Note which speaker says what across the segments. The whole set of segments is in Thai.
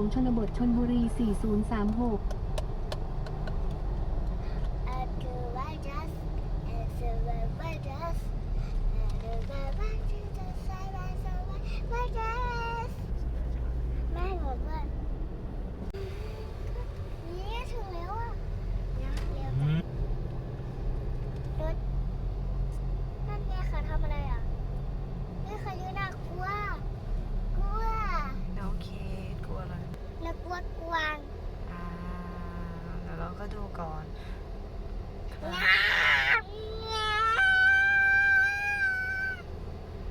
Speaker 1: วงชนบทชนบุรี 4036
Speaker 2: แม่บอกว่านี่ถึงแล้วอะยังเร็วจังรถนั่นไงเขาทำอะไรอะนี่เขายืนน่ากลัว กลัว
Speaker 3: โอเค กลัวอะไร
Speaker 2: แล้วกลัวกวาง
Speaker 3: อ่าเดี๋ยวเรา ก็ดูก่อน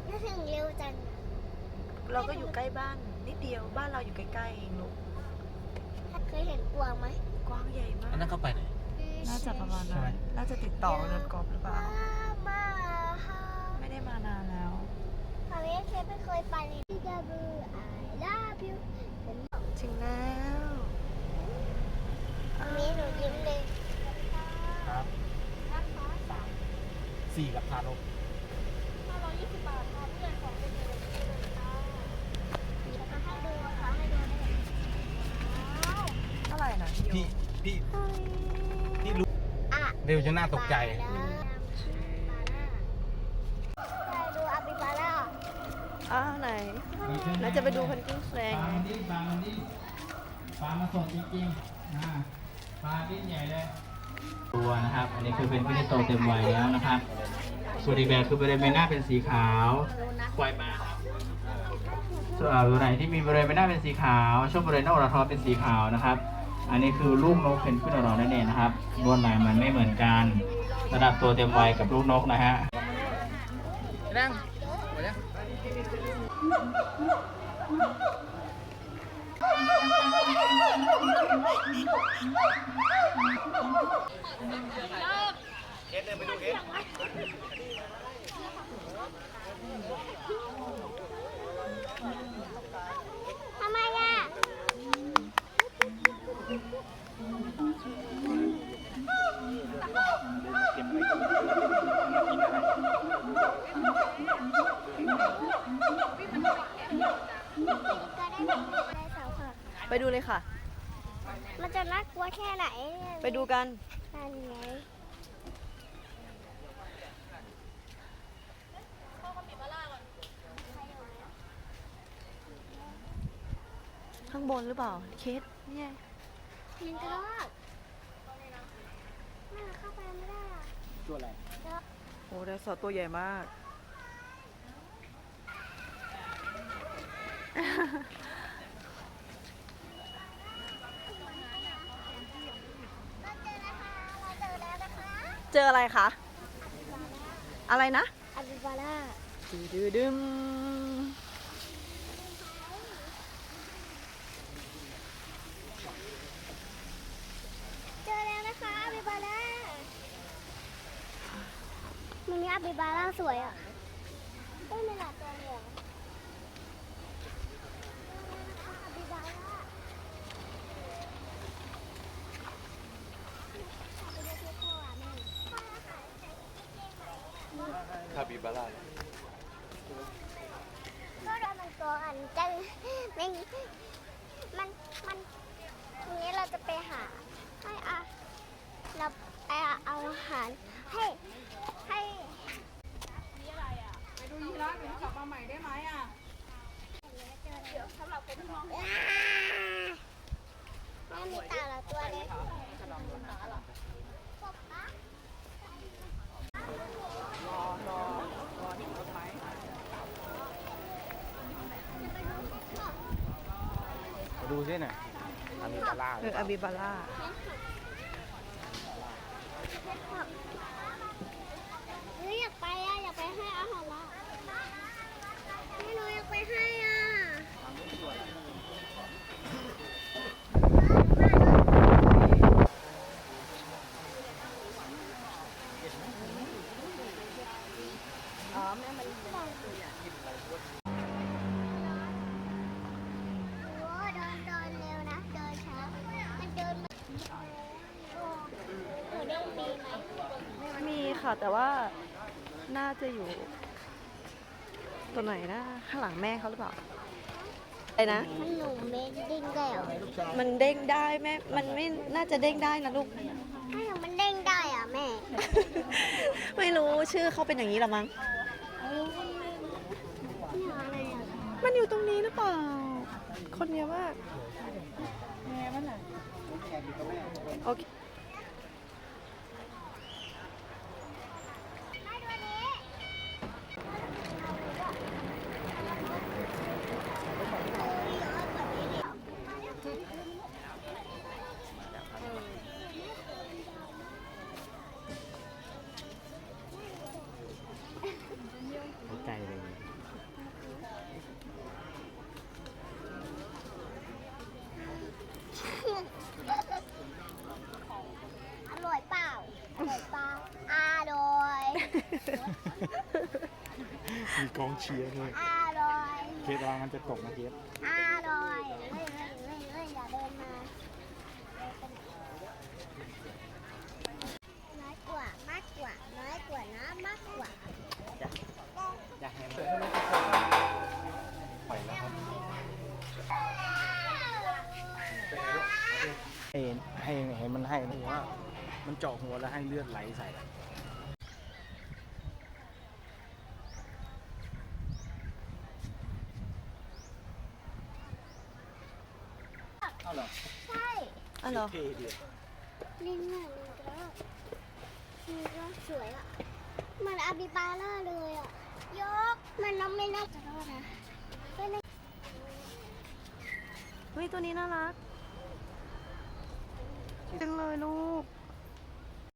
Speaker 2: น่าถึงเร็วจัง
Speaker 3: เราก็อยู่ใกล้บ้านนิดเดียวบ้านเราอยู่ใกล้ๆเองลูก
Speaker 2: เคยเห็นกวางไหม
Speaker 3: กว้างใหญ่มา
Speaker 4: อันนั้น
Speaker 3: ก
Speaker 4: เข้าไปไหน
Speaker 3: น่าจะประมาณ
Speaker 4: ใช่
Speaker 3: นั้
Speaker 4: ไหม
Speaker 3: นน่าจะติดต่อเรือนกอบหรือเปล่า
Speaker 2: มาฮะ
Speaker 3: ไม่ได้มานานแล้ว
Speaker 2: มาเมเคยไม่เคยไปเลย W I love you
Speaker 3: ถึงแล้ว
Speaker 2: มามีหนูยิ้มเลย
Speaker 4: ครับสี่กับพานก
Speaker 2: ให้ดูค่ะให้ดูได้
Speaker 3: เท่าไหร่นะพี่
Speaker 4: พี่พี่พี่รู้
Speaker 2: อะ
Speaker 4: เร็วจนน่าตกใจ
Speaker 2: ใช่ดูอาบิบาร่า
Speaker 3: อ้าวไหนแล้วจะไปดูพันกิ้งแฟลง
Speaker 4: ปลามันดิ้นปลามันดิ้นปลามาสดจริงๆนะ ปลาดิ้นใหญ่เลย ตัวนะครับ อันนี้คือเป็นพี่ที่โตเต็มวัยแล้วนะครับ ส่วนอีกแบบคือบริเวณหน้าเป็นสีขาวปล่อยปลาครับส่วนตัวไหนที่มีบริเวณหน้าเป็นสีขาว ช่วงบริเวณหน้าอกระท้อเป็นสีขาวนะครับ อันนี้คือลูกนกเพนกวินของเรานั่นเองนะครับลวดลายมันไม่เหมือนกัน ระดับตัวเต็มวัยกับลูกนกนะฮะ
Speaker 2: ทำไม อะก็ได้ได้สาวค่ะ
Speaker 3: ไปดูเลยค่ะ
Speaker 2: มันจะน่ากลัวแค่ไหน
Speaker 3: ไปดูกัน
Speaker 2: นั่นไง
Speaker 3: ข้างบนหรือเปล่า เคสเนี่ย
Speaker 2: ลิงกระรอกแม่เข้าไปไม่ได้อะ
Speaker 4: ตัวอะไร
Speaker 3: โอ้ไดโนเสาร์ตัวใหญ่มาก
Speaker 2: เราเจอนะคะเราเจอแล้วนะคะ
Speaker 3: เจ ออะไรคะ อะไรนะ
Speaker 2: อาบิบาร่า
Speaker 3: ดืดดึม
Speaker 2: เจอแล้วนะคะอาบิบาร่ามันมีอาบิบาร่าสวยอะเอ้ยไม่หลายตัวเลยอะอาบิบาร่าเอาไปเรียกเรียกพ่ออะแม่พ่อค่ะใส่กางเกงไหนอะ
Speaker 4: คา บิบาร่า
Speaker 2: ก็โดนมันก่อนจังไม่มันมันทีนี้เราจะไปหาให้อาเราไปเอาอาหารให้ให้
Speaker 5: ไปดูยีราฟเดี๋ยวกลับมาใหม่ได้ไหมอะ
Speaker 2: เดี๋ยวสำหรับคนที่มองแม่มีตาละตัวเล็กกบปะ
Speaker 4: มา ดูซิหน่อยคาบิบาร่า
Speaker 3: เอออาบิบาร่า
Speaker 2: เฮ้ยอยากไปอะอยากไปให้อาหารละไม่รู้อยากไปให้อะ โอ้เดินเดินเร็วนะ เดินช้า มันเดินมาโอ้หนูเด้งปีไหม
Speaker 3: มี ค่ะ แต่ว่าน่าจะอยู่ ตัวไหนนะ ข้างหลังแม่เขาหรือเปล่า
Speaker 2: ไป
Speaker 3: อะไรนะ
Speaker 2: มันหนูเมนดิ้งได้เหรอ
Speaker 3: มันเด้งได้แม่มันไม่น่าจะเด้งได้นะลูก
Speaker 2: ถ้าหนูมันเด้งได้อะแม่
Speaker 3: ไม่รู้ชื่อเขาเป็นอย่างนี้หรอมั้ง
Speaker 2: นี่อะไรอะ
Speaker 3: มันอยู่ตรงนี้หรือเปล่า คนเยอะมากโอเค
Speaker 4: ไกลเลย
Speaker 2: อร่อยเปล่า อร่อยเปล่าอร่อย
Speaker 6: มีกองเชียร์ด้วย
Speaker 2: อร่อย
Speaker 6: เคสวางมันจะตกนะเคส
Speaker 2: อร่อยเฮ้ยเฮ้ยเฮ้ยเฮ้ยอย่าเดินมาน้อยกว่ามากกว่าน้อยกว่านะมากกว่า
Speaker 6: อยากให้มันปล่อยแล้วครับให้ให้ให้มันให้หัวมันเจาะหัวแล้วให้เลือดไหลใส่ เอาเหรอ
Speaker 2: ใช่
Speaker 3: อ๋อ เหรอ
Speaker 6: เท่ดี
Speaker 2: ลิงอะลิงกระรอกลิงกระรอกสวยอะมันอาบิบาร่าเลยอะยกมันน้องไม่น่าจะรอดนะไม่น่า
Speaker 3: เฮ้ยตัวนี้น่ารักจังเลยลูก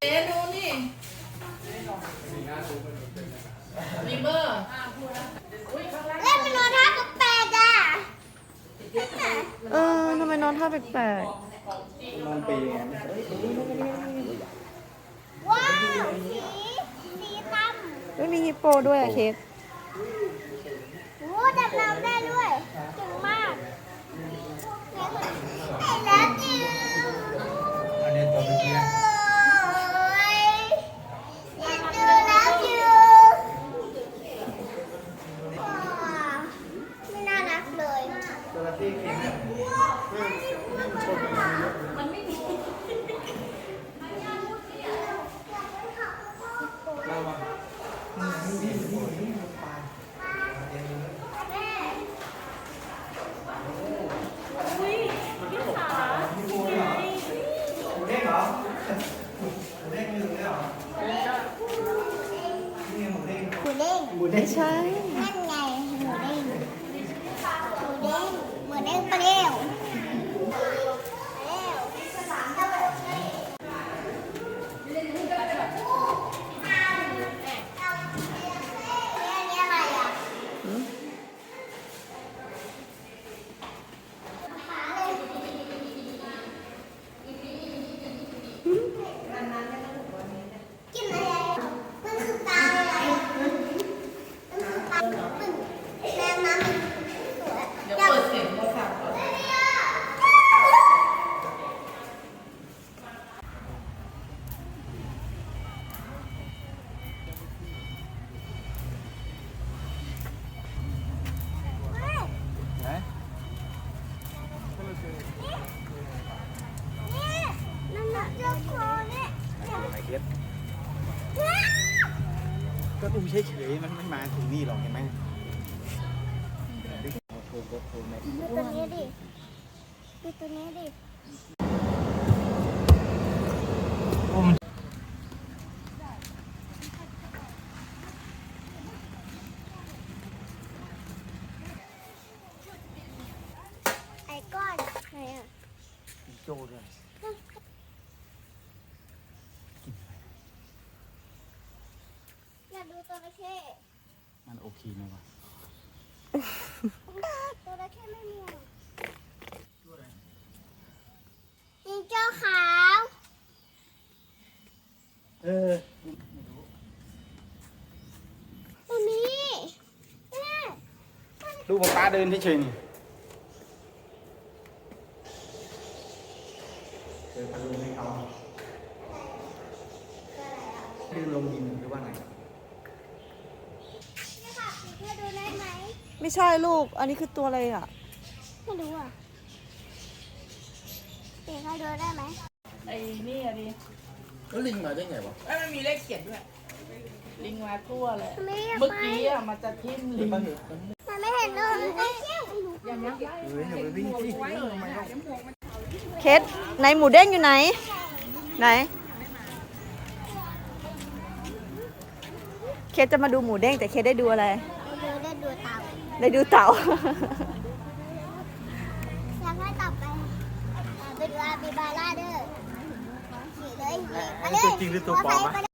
Speaker 5: เจ๊ดูนี่มีเบอร์
Speaker 2: เล่นเป็นโนท่ากับแปดอะ
Speaker 3: เออทำไมนอนท่าแปลก
Speaker 6: นอนปีไง
Speaker 2: ว้าวสีสีดำ
Speaker 3: ไม่มีฮิปโปด้วยอะเคส
Speaker 2: โอ้ดำน้ำได้ด้วยเก่งมากไอ้แล้วจิ๋ว
Speaker 4: อันนี้ตัวเมื่อกี้
Speaker 2: โอ้ยอยากดูแล้วจิ๋วว้าวไม่น่ารักเลย
Speaker 4: ตัวละที่เก่งนะ
Speaker 2: หมูเด้ง
Speaker 3: ไม่ใช่
Speaker 2: นั่นไงหมูเด้งหมูเด้งหมูเด้งเปรี้ยวเปรี้ยวอันนี้อะไรอะกินอะไรอะมันคือปลาอะไรอะ ปลาหมึกแมงน้ำสวย
Speaker 5: เดี๋ยวเปิดเสียงโทรศัพท์ก่อน
Speaker 6: ไหน
Speaker 2: นี่นั่นน่ะเจ้าโคเนี่ย
Speaker 6: ไหนเคสก็ดู เฉยๆมันไม่มาถึงนี่หรอกเห็นไหมโอ้โหโอ้โหแม่
Speaker 2: ดูตัวนี้ดิดูตัวนี้ดิ
Speaker 4: โอ้มัน
Speaker 2: ไอ้ก้อนไหนอะ
Speaker 6: มีโจ้ด้วย
Speaker 2: อยาก ดูตัวระเข้
Speaker 6: มันโอเคไหมวะ
Speaker 2: ตัวระเข้ไม่มีอะจิงโจ้ขาว
Speaker 6: เออ
Speaker 2: ตัวนี้แม่
Speaker 6: ดูป๊าป๊าเดินเฉยๆนี่เจอพัดลมให้เขาเดินลงดินหรือว่าไง
Speaker 2: พี่ค่ะพี่เพื่อดูได้ไหม
Speaker 3: ไม่ ใช่ลูก อันนี้คือตัวอะไรอะ
Speaker 2: ไม่รู้อะเด็กเขาเดินได้ไหม
Speaker 5: ไอ้นี่อะดิ
Speaker 6: แล้วลิงมาได้ไงวะ
Speaker 5: ไอ้ยมันมีเลขเขียนด้วย ลิงมาทั่วเลย
Speaker 2: มันไม่เรียก
Speaker 5: เมื่อ
Speaker 2: ไป
Speaker 5: กี้อะมันจะทิ่มลิง
Speaker 2: มันไม่เห็นเลย
Speaker 5: อย่างนี้
Speaker 6: เฮ้ยอย่าไปวิ่งที่
Speaker 3: เคสไหนหมูเด้งอยู่ไหน ไหน เคสจะมาดูหมูเด้งแต่เคสได้ดูอะไร
Speaker 2: เดินได้ดูเต่า
Speaker 3: ได้ดูเต่า
Speaker 2: แล้วก็ต่อไปไปดูอาบิบาร่าเด้อขี่เลยขี่มาเลย
Speaker 6: ตัวจริงหรือตัวปลอม
Speaker 2: มอไซค์
Speaker 6: อะ
Speaker 2: ไปเลย